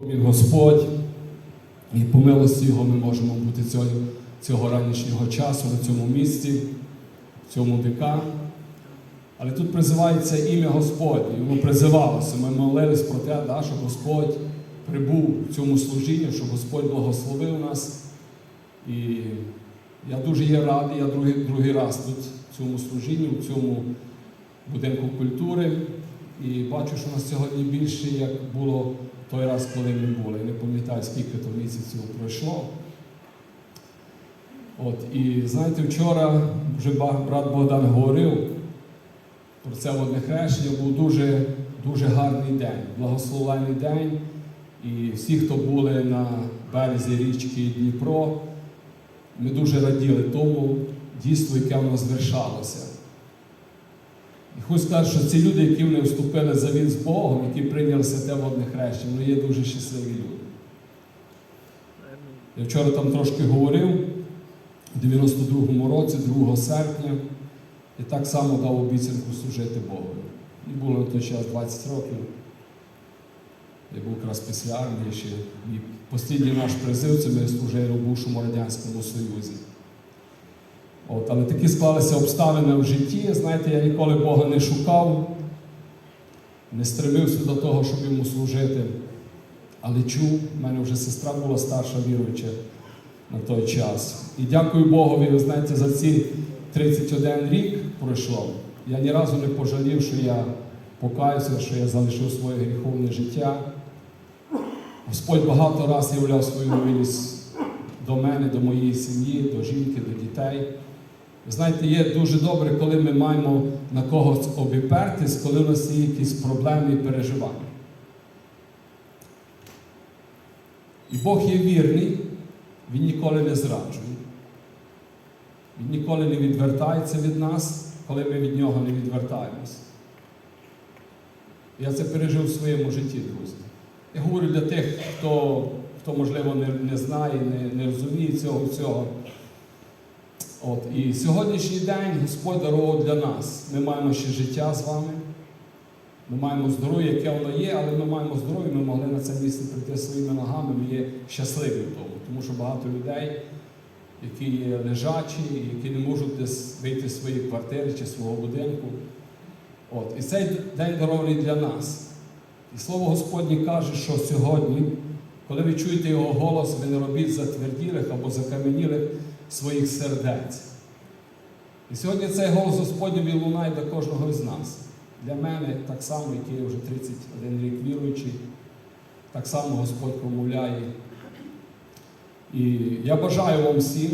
Він Господь, і по милості Його ми можемо бути цього, цього ранішнього часу на цьому місці, в цьому ДК. Але тут призивається ім'я Господь, і воно призивалося. Ми молились про те, да, щоб Господь прибув в цьому служінні, щоб Господь благословив нас. І я дуже є радий, я другий, другий раз тут в цьому служінні, в цьому будинку культури. І бачу, що нас сьогодні більше, як було той раз, коли ми були. Я не пам'ятаю, скільки то місяців пройшло. От, і знаєте, вчора вже брат Богдан говорив про це водне хрещення, був дуже, дуже гарний день, благословенний день. І всі, хто були на березі річки Дніпро, ми дуже раділи тому дійству, яке в нас звершалося. І хочу сказати, що ці люди, які вони вступили за завіт з Богом, які прийняли святе водне хрещення, вони є дуже щасливі люди. Я вчора там трошки говорив, у 92-му році, 2 серпня, і так само дав обіцянку служити Богу. І було на той час 20 років. Я був якраз після армії ще. І постійний наш призив це ми служили у бувшому Радянському Союзі. От, але такі склалися обставини в житті. Знаєте, я ніколи Бога не шукав, не стремився до того, щоб йому служити. Але чув, в мене вже сестра була старша віруюча на той час. І дякую Богові, ви знаєте, за ці 31 рік пройшло. Я ні разу не пожалів, що я покаюся, що я залишив своє гріховне життя. Господь багато раз являв свою милість до мене, до моєї сім'ї, до жінки, до дітей. Знаєте, є дуже добре, коли ми маємо на когось обіпертись, коли у нас є якісь проблеми і переживання. І Бог є вірний, Він ніколи не зраджує. Він ніколи не відвертається від нас, коли ми від нього не відвертаємось. Я це пережив в своєму житті, друзі. Я говорю для тих, хто, хто можливо, не, не знає, не, не розуміє цього всього. От, і сьогоднішній день Господь дарував для нас. Ми маємо ще життя з вами. Ми маємо здоров'я, яке воно є, але ми маємо здоров'я, ми могли на це місце прийти своїми ногами, ми є щасливі в тому, тому що багато людей, які є лежачі, які не можуть десь вийти з своєї квартири чи свого будинку. От, і цей день дарований для нас. І слово Господнє каже, що сьогодні, коли ви чуєте його голос, ви не робіть затверділих або закам'янілих своїх сердець. І сьогодні цей голос Господній лунає до кожного з нас. Для мене, так само, який я вже 31 рік віруючий, так само Господь промовляє. І я бажаю вам всім,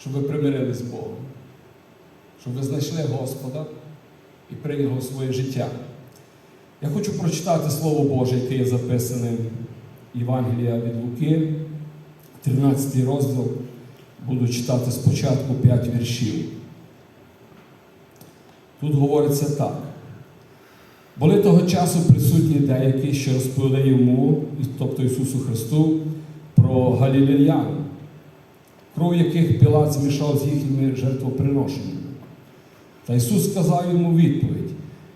щоб ви примирились з Богом, щоб ви знайшли Господа і прийняли у своє життя. Я хочу прочитати Слово Боже, яке є записане в Євангелія від Луки, 13 розділ. Буду читати спочатку 5 віршів. Тут говориться так. Були того часу присутні деякі, що розповіли йому, тобто Ісусу Христу, про галілеян, кров яких Пілат змішав з їхніми жертвоприношеннями. Та Ісус сказав йому відповідь: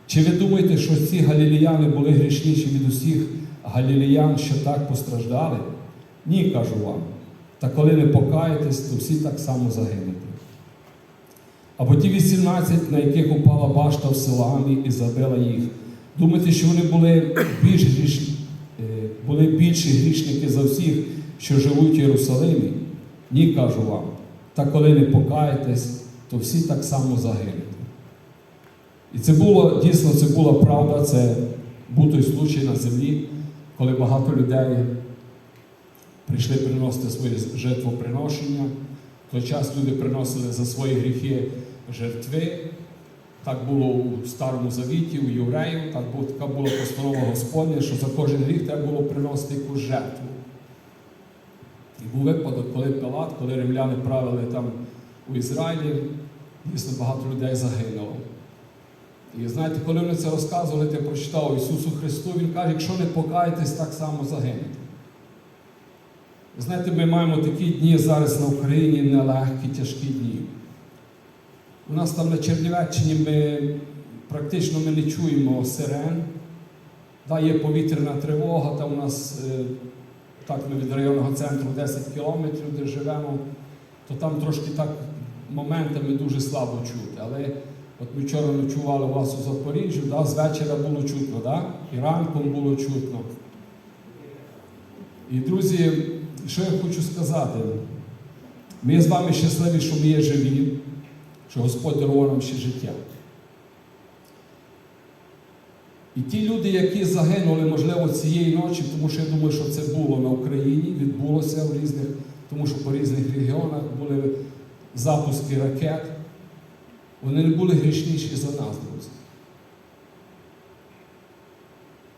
чи ви думаєте, що ці галілеяни були грішніші від усіх галілеян, що так постраждали? Ні, кажу вам. Та коли не покаєтесь, то всі так само загинете. Або ті 18, на яких упала башта в селамі і забила їх. Думаєте, що вони були більш грішні, е, були більші грішники за всіх, що живуть в Єрусалимі? Ні, кажу вам. Та коли не покаєтесь, то всі так само загинете. І це було дійсно це була правда, це був той случай на землі, коли багато людей прийшли приносити свої жертвоприношення. В той час люди приносили за свої гріхи жертви. Так було у Старому Завіті, у євреїв, так було, така була постанова Господня, що за кожен гріх треба було приносити якусь жертву. І був випадок, коли Пилат, коли римляни правили там у Ізраїлі, дійсно багато людей загинуло. І знаєте, коли вони це розказували, я прочитав Ісусу Христу, Він каже, якщо не покаєтесь, так само загинете. Знаєте, ми маємо такі дні зараз на Україні нелегкі, тяжкі дні. У нас там на Чернівеччині ми практично ми не чуємо сирен, Да, є повітряна тривога, там у нас е, так ми від районного центру 10 кілометрів, де живемо, то там трошки так моментами дуже слабо чути. Але от ми вчора ночували у вас у Запоріжжі, да, з вечора було чутно, да? і ранком було чутно. І друзі, що я хочу сказати? Ми з вами щасливі, що ми є живі, що Господь дарував нам ще життя. І ті люди, які загинули, можливо, цієї ночі, тому що я думаю, що це було на Україні, відбулося в різних, тому що по різних регіонах були запуски ракет, вони не були грішніші за нас, друзі.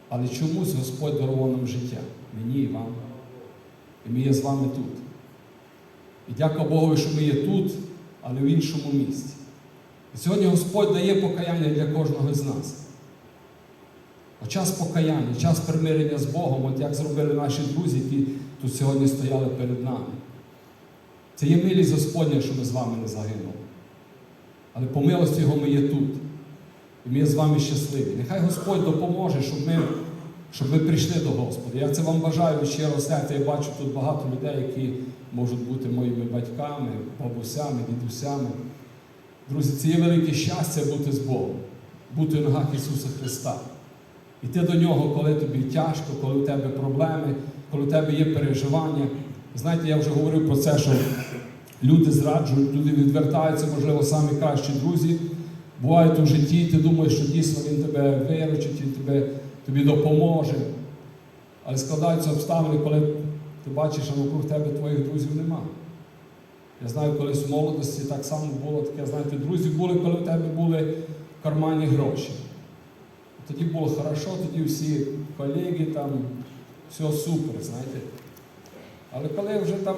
Але чомусь Господь дарував нам життя, мені і вам. І ми є з вами тут. І дяка Богу, що ми є тут, але в іншому місці. І сьогодні Господь дає покаяння для кожного з нас. А час покаяння, час примирення з Богом, от як зробили наші друзі, які тут сьогодні стояли перед нами. Це є милість Господня, що ми з вами не загинули. Але по милості Його ми є тут. І ми є з вами щасливі. Нехай Господь допоможе, щоб ми, щоб ми прийшли до Господа. Я це вам бажаю щиро серця. Я бачу тут багато людей, які можуть бути моїми батьками, бабусями, дідусями. Друзі, це є велике щастя бути з Богом, бути в ногах Ісуса Христа. Іти до нього, коли тобі тяжко, коли у тебе проблеми, коли у тебе є переживання. Знаєте, я вже говорив про це, що люди зраджують, люди відвертаються, можливо, самі кращі друзі. Бувають у житті, і ти думаєш, що дійсно він тебе виручить, він тебе, тобі допоможе. Але складаються обставини, коли ти бачиш, що навкруг тебе твоїх друзів нема. Я знаю, колись в молодості так само було таке, знаєте, друзі були, коли в тебе були в кармані гроші. Тоді було хорошо, тоді всі колеги там, все супер, знаєте. Але коли вже там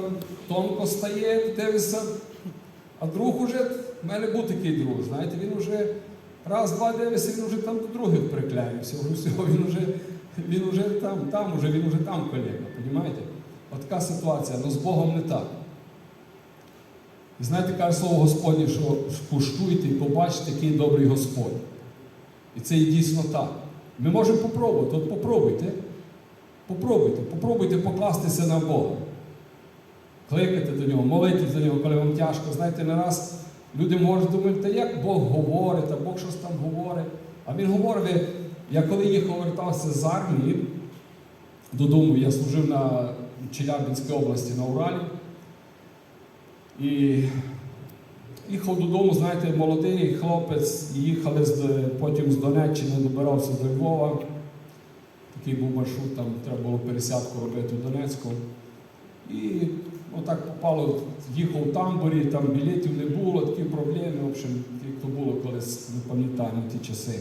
тонко стає, дивишся, а друг уже, в мене був такий друг, знаєте, він вже раз, два дивишся, він вже там до других приклеївся, він вже, він вже там, там уже, він вже там колега, розумієте? От така ситуація, але з Богом не так. І знаєте, каже слово Господнє, що пуштуйте і побачите, який добрий Господь. І це і дійсно так. Ми можемо попробувати. От попробуйте. Попробуйте, попробуйте покластися на Бога. Кликати до нього, молитись до нього, коли вам тяжко. Знаєте, не раз люди можуть думати, та як Бог говорить, а Бог щось там говорить. А він говорить, я коли їхав вертався з армії додому, я служив на Челябинській області на Уралі. І Їхав додому, знаєте, молодий хлопець, їхали з, потім з Донеччини, добирався до Львова. Такий був маршрут, там треба було пересядку робити в Донецьку. І отак попало, їхав в тамбурі, там білетів не було, такі проблеми, в общем, як то було колись, не пам'ятаємо ті часи.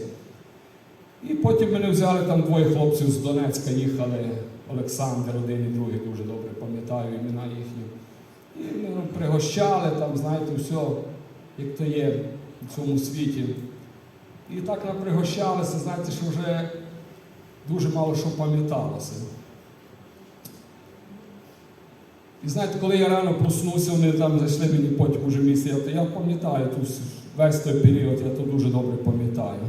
І потім мене взяли там двоє хлопців з Донецька, їхали, Олександр, один і другий, дуже добре пам'ятаю імена їхні. І ну, пригощали там, знаєте, все, як то є в цьому світі. І так нам пригощалися, знаєте, що вже дуже мало що пам'яталося. І знаєте, коли я рано проснувся, вони там зайшли мені потім уже місце. Я, я пам'ятаю ту весь той період, я то дуже добре пам'ятаю,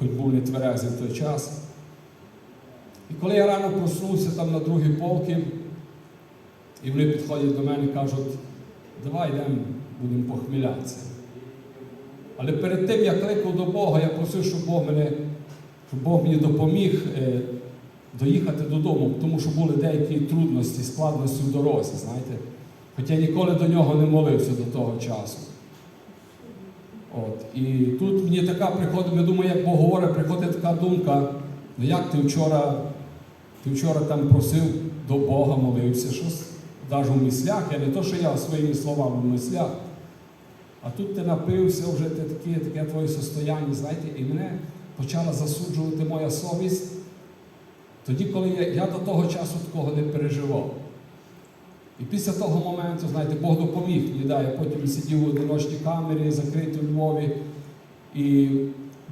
хоч був не тверезий в той час. І коли я рано проснувся там на другій полки, і вони підходять до мене і кажуть, давай йдемо, будемо похмілятися. Але перед тим, як кликав до Бога, я просив, щоб Бог мене, щоб Бог мені допоміг е, доїхати додому, тому що були деякі трудності, складності в дорозі, знаєте. Хоча я ніколи до нього не молився до того часу. От. І тут мені така приходить, я думаю, як Бог говорить, приходить така думка, ну як ти вчора, ти вчора там просив до Бога, молився щось навіть у мислях, я не то, що я своїми словами в мислях, а тут ти напився, вже ти таке, таке твоє состояння, знаєте, і мене почала засуджувати моя совість. Тоді, коли я, я до того часу такого не переживав. І після того моменту, знаєте, Бог допоміг мені, да, я потім сидів у одиночній камері, закритій у Львові, і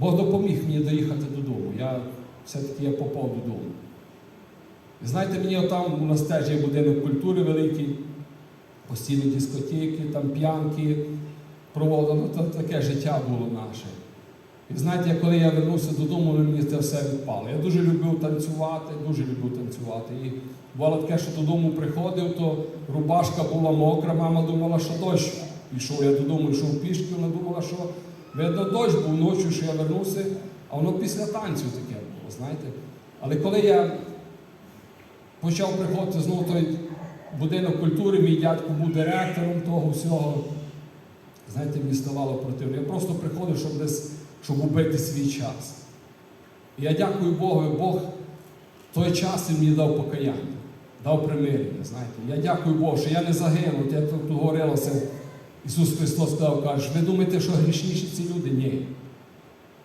Бог допоміг мені доїхати додому. Я все-таки я попав додому. І знаєте, мені там у нас теж є будинок культури великий, постійно дискотеки, там п'янки, проводили, то таке життя було наше. І знаєте, коли я вернувся додому, мені це все відпало. Я дуже любив танцювати, дуже любив танцювати. І бувало таке, що додому приходив, то рубашка була мокра, мама думала, що дощ. Пішов я додому, йшов пішки, вона думала, що видно дощ був ночі, що я вернувся, а воно після танцю таке було, знаєте. Але коли я почав приходити знову той будинок культури, мій дядько був директором того всього. Знаєте, мені ставало противно. Я просто приходив, щоб десь щоб убити свій час. Я дякую Богу, Бог той час він мені дав покаяння, дав примирення. знаєте. Я дякую Богу, що я не загинув. Як тут говорилося, Ісус Христос сказав, каже, ви думаєте, що грішніші ці люди? Ні.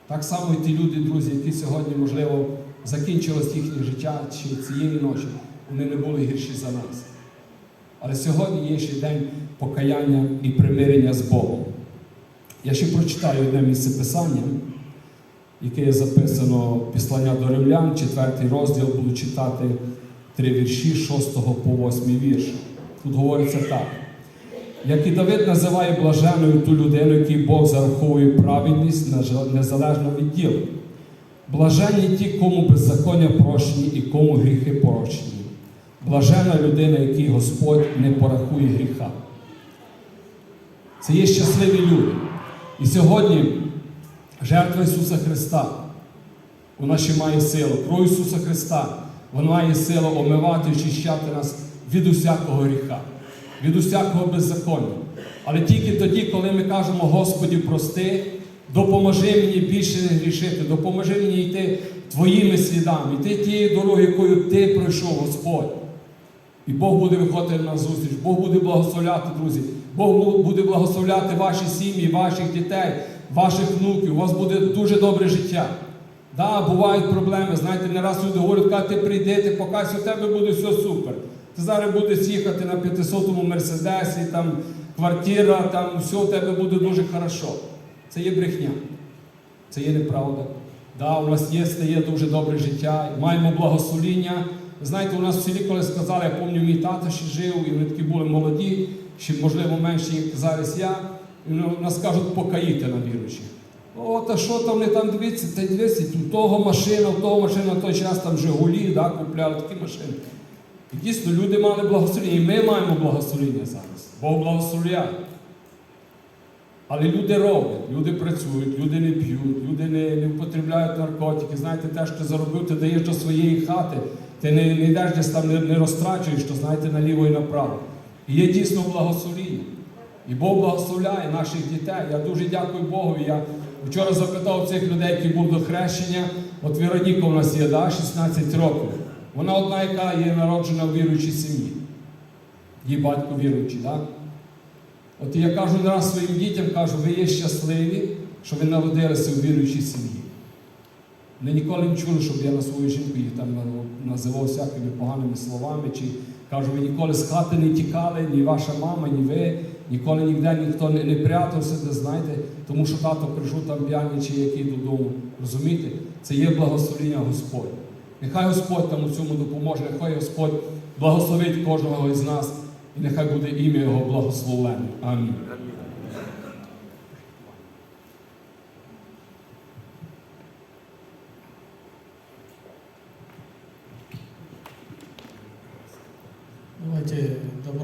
Так само і ті люди, друзі, які сьогодні, можливо, закінчилось їхнє життя чи цієї ночі, вони не були гірші за нас. Але сьогодні є ще день покаяння і примирення з Богом. Я ще прочитаю одне місце писання, яке є записано післання до римлян, 4 розділ, буду читати три вірші, 6 по 8 вірш. Тут говориться так. Як і Давид називає блаженою ту людину, якій Бог зараховує праведність незалежно від діл. Блаженні ті, кому беззаконня прощені і кому гріхи прощені. Блажена людина, якій Господь не порахує гріха. Це є щасливі люди. І сьогодні жертва Ісуса Христа, вона ще має силу. Кров Ісуса Христа, вона має силу омивати очищати нас від усякого гріха, від усякого беззаконня. Але тільки тоді, коли ми кажемо, Господі, прости, допоможи мені більше не грішити, допоможи мені йти Твоїми слідами, йти тією дорогою, якою Ти пройшов, Господь. І Бог буде виходити на зустріч, Бог буде благословляти, друзі. Бог буде благословляти ваші сім'ї, ваших дітей, ваших внуків. У вас буде дуже добре життя. Да, бувають проблеми. Знаєте, не раз люди говорять, коли ти прийди, покайся, у тебе буде все супер. Ти зараз будеш їхати на 500-му мерседесі, там квартира, там все у тебе буде дуже хорошо. Це є брехня. Це є неправда. Да, у нас є, стає дуже добре життя, маємо благословіння. Знаєте, у нас в селі, коли сказали, я пам'ятаю, мій тато ще жив, і вони такі були молоді, ще, можливо, менші, як зараз я. Вони нас кажуть, покаїти на віруючих. О, та що там не там дивіться, та дивіться, у того машина, у того машина, в той час там Жигулі, да, купляли такі машини. І дійсно, люди мали благословення, і ми маємо благословення зараз. Бог благословляє. Але люди роблять, люди працюють, люди не п'ють, люди не, не впотребляють наркотики. Знаєте, те, що ти заробив, ти даєш до своєї хати, ти не, не йдеш десь там, не, не розтрачуєш, то знаєте, наліво і направо. І є дійсно благословіння. І Бог благословляє наших дітей. Я дуже дякую Богу. Я вчора запитав цих людей, які були до хрещення. От Вероніка у нас є, да, 16 років. Вона одна, яка є народжена в віруючій сім'ї. Її батько віруючий, так? От я кажу раз своїм дітям, кажу, ви є щасливі, що ви народилися у віруючій сім'ї. Ми ніколи не чули, щоб я на свою жінку їх там називав всякими поганими словами, чи кажу, ви ніколи з хати не тікали, ні ваша мама, ні ви, ніколи ніде ніхто не, не прятався, де знаєте, тому що тато прийшов там п'яний чи який додому. Розумієте? Це є благословення Господь. Нехай Господь там у цьому допоможе, нехай Господь благословить кожного із нас, і нехай буде ім'я Його благословенне. Амінь. пам'яті добро.